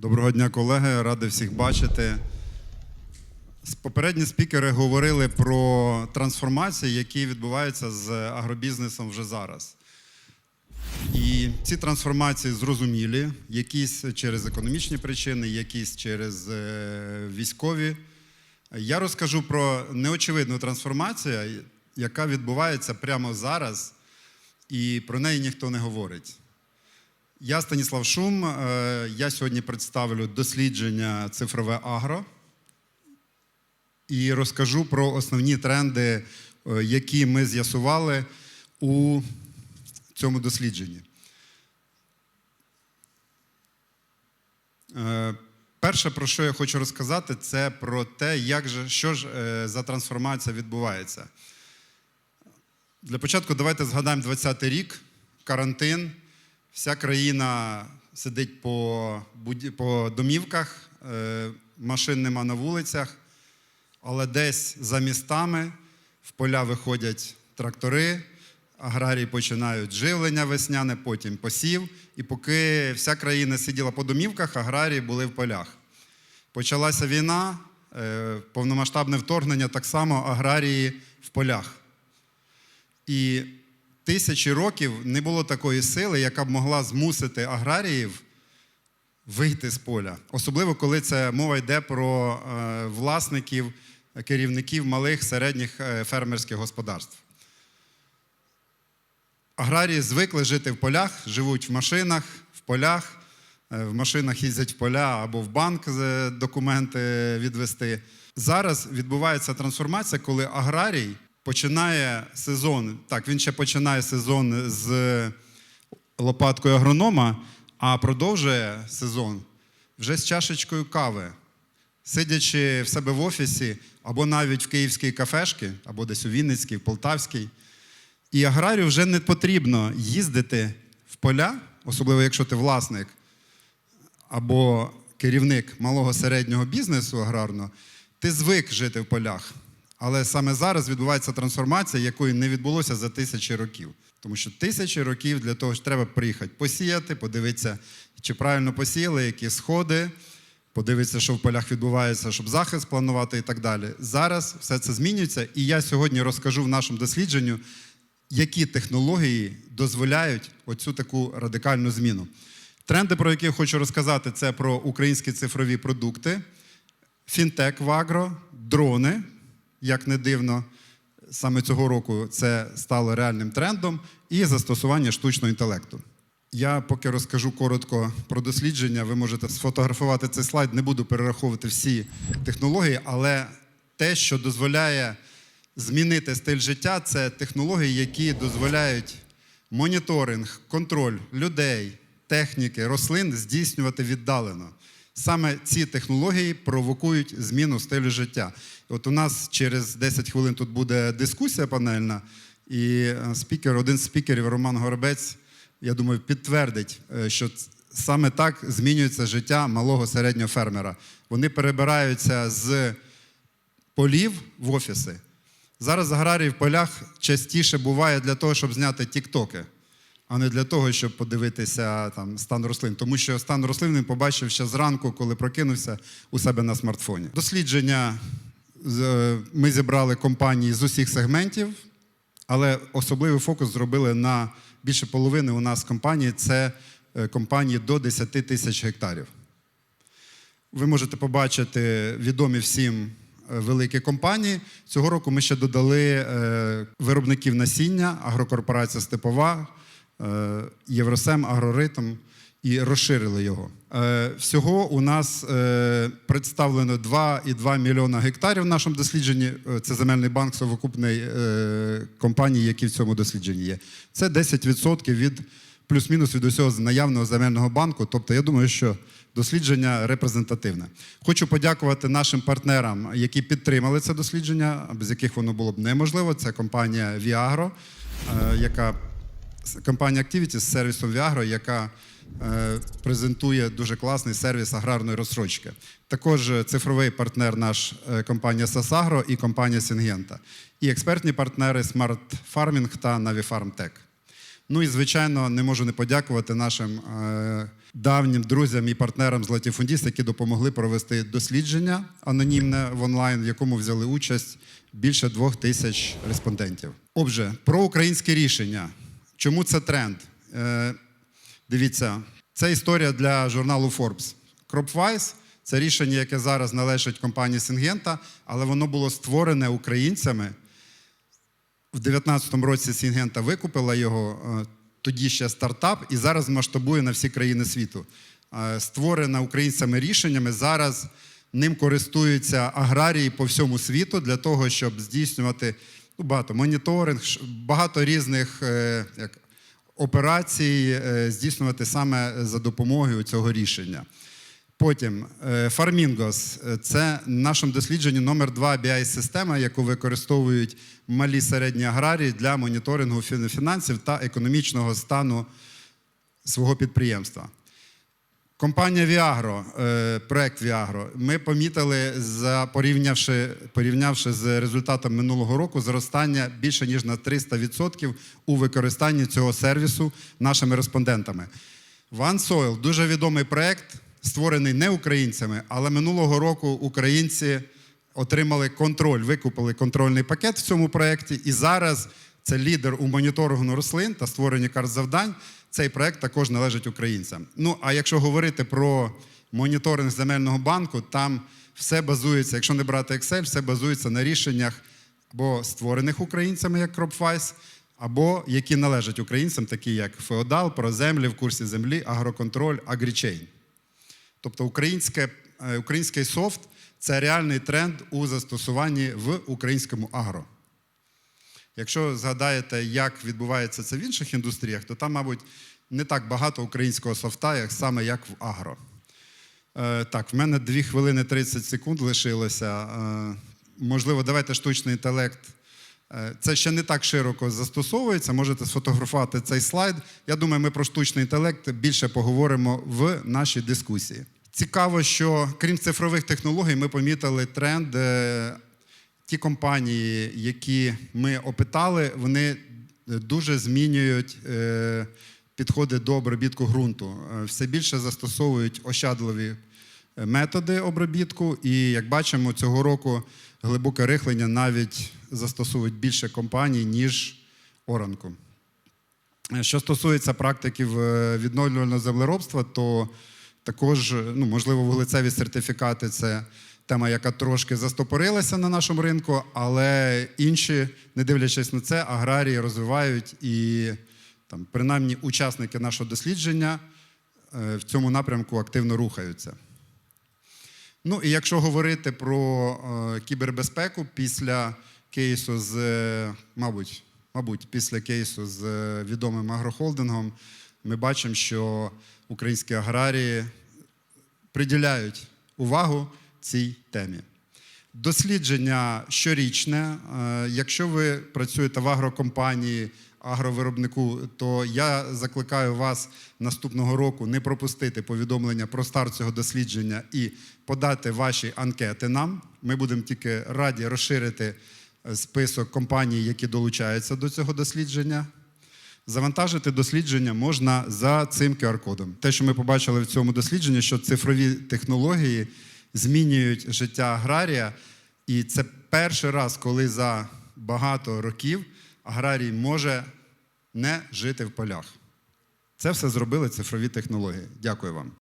Доброго дня, колеги. Радий всіх бачити. Попередні спікери говорили про трансформації, які відбуваються з агробізнесом вже зараз. І ці трансформації зрозумілі, якісь через економічні причини, якісь через е, військові. Я розкажу про неочевидну трансформацію, яка відбувається прямо зараз, і про неї ніхто не говорить. Я Станіслав Шум. е, Я сьогодні представлю дослідження цифрове агро і розкажу про основні тренди, е, які ми з'ясували у цьому дослідженні. Е, Перше, про що я хочу розказати, це про те, як же, що ж за трансформація відбувається. Для початку давайте згадаємо 20-й рік, карантин. Вся країна сидить по, по домівках, е, машин нема на вулицях, але десь за містами в поля виходять трактори, аграрії починають живлення весняне, потім посів. І поки вся країна сиділа по домівках, аграрії були в полях. Почалася війна, е, повномасштабне вторгнення, так само аграрії в полях. І тисячі років не було такої сили, яка б могла змусити аграріїв вийти з поля. Особливо, коли це мова йде про е, власників, керівників малих середніх е, фермерських господарств. Аграрії звикли жити в полях, живуть в машинах, в полях, е, в машинах їздять в поля або в банк документи відвести. Зараз відбувається трансформація, коли аграрій починає сезон. Так, він ще починає сезон з лопаткою агронома, а продовжує сезон вже з чашечкою кави, сидячи в себе в офісі, або навіть в київській кафешці, або десь у Вінницькій, в Полтавській. І аграрію вже не потрібно їздити в поля, особливо якщо ти власник або керівник малого середнього бізнесу аграрного, ти звик жити в полях. Але саме зараз відбувається трансформація, якої не відбулося за тисячі років. Тому що тисячі років для того ж треба приїхати посіяти, подивитися, чи правильно посіяли, які сходи, подивитися, що в полях відбувається, щоб захист планувати і так далі. Зараз все це змінюється, і я сьогодні розкажу в нашому дослідженню, які технології дозволяють оцю таку радикальну зміну. Тренди, про які я хочу розказати, це про українські цифрові продукти, фінтек в агро, дрони, як не дивно, саме цього року це стало реальним трендом, і застосування штучного інтелекту. Я поки розкажу коротко про дослідження, ви можете сфотографувати цей слайд, не буду перераховувати всі технології, але те, що дозволяє змінити стиль життя, це технології, які дозволяють моніторинг, контроль людей, техніки, рослин здійснювати віддалено. Саме ці технології провокують зміну стилю життя. От у нас через 10 хвилин тут буде дискусія панельна, і е, спікер, один з спікерів Роман Горобець, я думаю, підтвердить, е, що саме так змінюється життя малого середнього фермера. Вони перебираються з полів в офіси. Зараз аграрій в полях частіше буває для того, щоб зняти тіктоки, а не для того, щоб подивитися там, стан рослин. Тому що стан рослин він побачив ще зранку, коли прокинувся у себе на смартфоні. Дослідження е, ми зібрали компанії з усіх сегментів, але особливий фокус зробили на більше половини у нас компаній це е, компанії до 10 тисяч гектарів. Ви можете побачити відомі всім е, великі компанії. Цього року ми ще додали виробників насіння, агрокорпорація Степова, Євросем, Агроритм і розширили його. Е, Всього у нас е, представлено 2,2 мільйона гектарів в нашому дослідженні. Е, Це земельний банк совокупний е, компаній, які в цьому дослідженні є. Це 10% від плюс-мінус від усього наявного земельного банку. Тобто, я думаю, що дослідження репрезентативне. Хочу подякувати нашим партнерам, які підтримали це дослідження, без яких воно було б неможливо. Це компанія е, яка компанія Activity з сервісом Viagro, яка е, презентує дуже класний сервіс аграрної розсрочки. Також е, цифровий партнер наш е, компанія Sasagro і компанія Syngenta. І експертні партнери Smart Farming та Navifarm. Ну і звичайно, не можу не подякувати нашим давнім друзям і партнерам з Латіфундіст, які допомогли провести дослідження анонімне в онлайн, в якому взяли участь більше двох тисяч респондентів. Отже, про українське рішення. Чому це тренд? Е, дивіться, це історія для журналу Forbes. CropWise – це рішення, яке зараз належить компанії Сингента, але воно було створене українцями. В 2019 році Сінгента викупила його, е, тоді ще стартап, і зараз масштабує на всі країни світу. Е, Створене українцями рішеннями. Зараз ним користуються аграрії по всьому світу для того, щоб здійснювати ну, багато моніторинг, багато різних е, як, операцій е, здійснювати саме за допомогою цього рішення. Потім е, Фармінгос це в нашому дослідженні номер 2 BI-система, яку використовують малі середні аграрії для моніторингу фінансів та економічного стану свого підприємства. Компанія Viagro, е, проект Viagro, ми помітили, за порівнявши, порівнявши з результатом минулого року, зростання більше ніж на 300% у використанні цього сервісу нашими респондентами. OneSoil – дуже відомий проект, створений не українцями, але минулого року українці отримали контроль, викупили контрольний пакет в цьому проєкті, і зараз це лідер у моніторингу рослин та створенні карт завдань. Цей проект також належить українцям. Ну а якщо говорити про моніторинг земельного банку, там все базується, якщо не брати Excel, все базується на рішеннях або створених українцями, як CropWise, або які належать українцям, такі як Феодал, Проземлі, в курсі землі, Агроконтроль, Агрічейн. Тобто українське, е, український софт це реальний тренд у застосуванні в українському агро. Якщо згадаєте, як відбувається це в інших індустріях, то там, мабуть, не так багато українського софта, як саме як в агро. Е, так, в мене 2 хвилини 30 секунд лишилося. Е, можливо, давайте штучний інтелект. Е, Це ще не так широко застосовується. Можете сфотографувати цей слайд. Я думаю, ми про штучний інтелект більше поговоримо в нашій дискусії. Цікаво, що крім цифрових технологій, ми помітили тренд. е, Ті компанії, які ми опитали, вони дуже змінюють е, підходи до обробітку ґрунту. Е, Все більше застосовують ощадливі е, методи обробітку, і як бачимо, цього року глибоке рихлення навіть застосовують більше компаній, ніж оранку. Е, Що стосується практиків е, відновлювального землеробства, то також, е, ну, можливо, вуглецеві сертифікати це тема, яка трошки застопорилася на нашому ринку, але інші, не дивлячись на це, аграрії розвивають і там, принаймні учасники нашого дослідження е, в цьому напрямку активно рухаються. Ну і якщо говорити про е, кібербезпеку після кейсу з, е, мабуть, мабуть, після кейсу з відомим агрохолдингом, ми бачимо, що українські аграрії приділяють увагу цій темі. Дослідження щорічне. Е, Якщо ви працюєте в агрокомпанії, агровиробнику, то я закликаю вас наступного року не пропустити повідомлення про старт цього дослідження і подати ваші анкети нам. Ми будемо тільки раді розширити е, список компаній, які долучаються до цього дослідження. Завантажити дослідження можна за цим QR-кодом. Те, що ми побачили в цьому дослідженні, що цифрові технології змінюють життя аграрія, і це перший раз, коли за багато років аграрій може не жити в полях. Це все зробили цифрові технології. Дякую вам.